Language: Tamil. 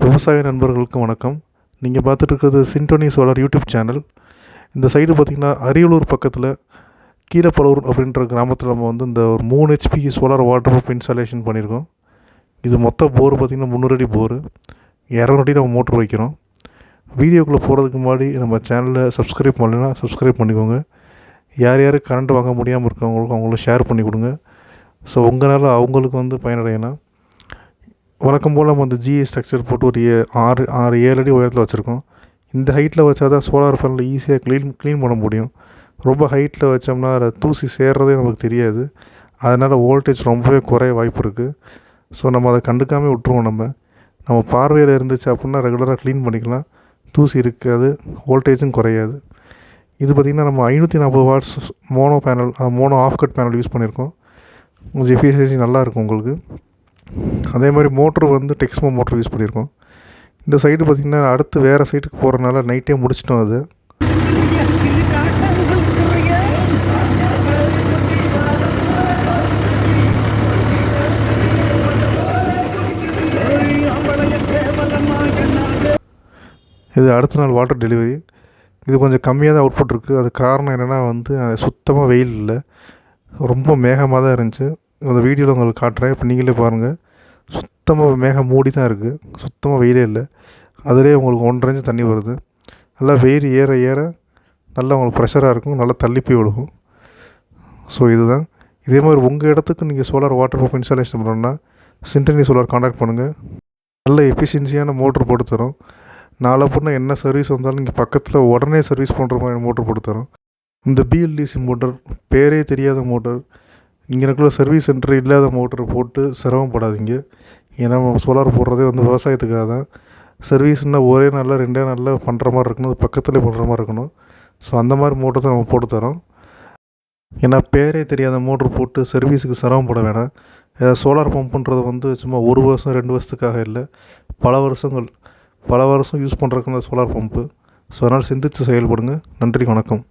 விவசாய நண்பர்களுக்கு வணக்கம். நீங்கள் பார்த்துட்டு இருக்கிறது சின்டோனி சோலார் யூடியூப் சேனல் இந்த சைடு பார்த்திங்கன்னா அரியலூர் பக்கத்தில் கீழப்பலூர் அப்படின்ற கிராமத்தில் நம்ம வந்து இந்த ஒரு மூணு HP solar water pump installation பண்ணியிருக்கோம் இது மொத்த போர் பார்த்திங்கன்னா முந்நூறு அடி போர். இரநூறு அடி நம்ம மோட்ரு வைக்கிறோம். வீடியோக்குள்ளே போகிறதுக்கு முன்னாடி நம்ம சேனலை சப்ஸ்கிரைப் பண்ணலைன்னா சப்ஸ்கிரைப் பண்ணிக்கோங்க. யார் யார் கரண்ட் வாங்க முடியாமல் இருக்கவங்களுக்கு அவங்களும் ஷேர் பண்ணி கொடுங்க. ஸோ உங்களால் அவங்களுக்கு வந்து பயனடையலாம். வழக்கம் போல் நம்ம அந்த ஜிஏ ஸ்ட்ரக்சர் போட்டு ஒரு ஏ ஆறு ஆறு ஏழு அடி உயரத்தில் வச்சுருக்கோம். இந்த ஹைட்டில் வச்சா தான் சோலார் பேனல் ஈஸியாக க்ளீன் க்ளீன் பண்ண முடியும். ரொம்ப ஹைட்டில் வச்சோம்னா அதை தூசி சேர்றதே நமக்கு தெரியாது. அதனால் வோல்டேஜ் ரொம்பவே குறைய வாய்ப்பு இருக்குது ஸோ நம்ம அதை கண்டுக்காமல் விட்ருவோம் நம்ம. நம்ம பார்வையில் இருந்துச்சு அப்படின்னா ரெகுலராக க்ளீன் பண்ணிக்கலாம். தூசி இருக்காது வோல்டேஜும் குறையாது. இது பார்த்திங்கன்னா நம்ம ஐநூற்றி நாற்பது watts mono panel mono half cut panel use பண்ணியிருக்கோம். கொஞ்சம் எஃபிஷியன்சி நல்லாயிருக்கும் உங்களுக்கு. அதே மாதிரி மோட்ரு வந்து டெக்ஸ்மோ மோட்ரு யூஸ் பண்ணியிருக்கோம். இந்த சைடு பார்த்திங்கன்னா அடுத்து வேறு சைட்டுக்கு போகிறனால நைட்டே முடிச்சிட்டோம் அது. இது அடுத்த நாள் வாட்டர் டெலிவரி. இது கொஞ்சம் கம்மியாக தான் அவுட்புட் இருக்குது அது காரணம் என்னென்னா வந்து சுத்தமாக வெயில் இல்லை. ரொம்ப மேகமாக தான் இருந்துச்சு. அந்த வீடியோவில் உங்களுக்கு காட்டுறேன். இப்போ நீங்களே பாருங்கள் சுத்தமாக மேகம் மூடி தான் இருக்குது சுத்தமாக வெயிலே இல்லை. அதிலே உங்களுக்கு ஒன்றரை இன்ச்சு தண்ணி வருது. நல்லா வெயில் ஏற ஏற நல்லா உங்களுக்கு ப்ரெஷராக இருக்கும். நல்லா தள்ளி போய் விழுகும். ஸோ இதுதான். இதே மாதிரி உங்கள் இடத்துக்கு நீங்கள் சோலார் வாட்டர் பம்ப் இன்ஸ்டாலேஷன் பண்ணணுன்னா சிண்டனி சோலார் காண்டாக்ட் பண்ணுங்கள் நல்ல எஃபிஷியன்சியான மோட்ரு போட்டு தரோம். நாளை பொண்ணு என்ன சர்வீஸ் வந்தாலும் நீங்கள் பக்கத்தில் உடனே சர்வீஸ் பண்ணுற மாதிரி மோட்ரு போட்டு தரோம். இந்த பிஎல்டிசி மோட்டர் பேரே தெரியாத மோட்டர் இங்கே சர்வீஸ் சென்டர் இல்லாத மோட்டர் போட்டு சிரமப்படாதீங்க. ஏன்னா சோலார் போடுறதே வந்து விவசாயத்துக்காக தான். சர்வீஸ்னால் ஒரே நாளில் ரெண்டே நாளில் பண்ணுற மாதிரி இருக்கணும். பக்கத்தில் பக்கத்துலேயே பண்ணுற மாதிரி இருக்கணும். ஸோ அந்த மாதிரி மோட்டர் தான் நம்ம போட்டு தரோம். ஏன்னா பேரே தெரியாத மோட்ரு போட்டு சர்வீஸுக்கு சிரமப்பட வேணாம். சோலார் பம்புன்றது வந்து சும்மா ஒரு வருஷம் ரெண்டு வருஷத்துக்காக இல்லை. பல வருஷங்கள் பல வருஷம் யூஸ் பண்ணுறதுக்கு அந்த சோலார் பம்பு ஸோ அதனால் சிந்தித்து செயல்படுங்க. நன்றி வணக்கம்.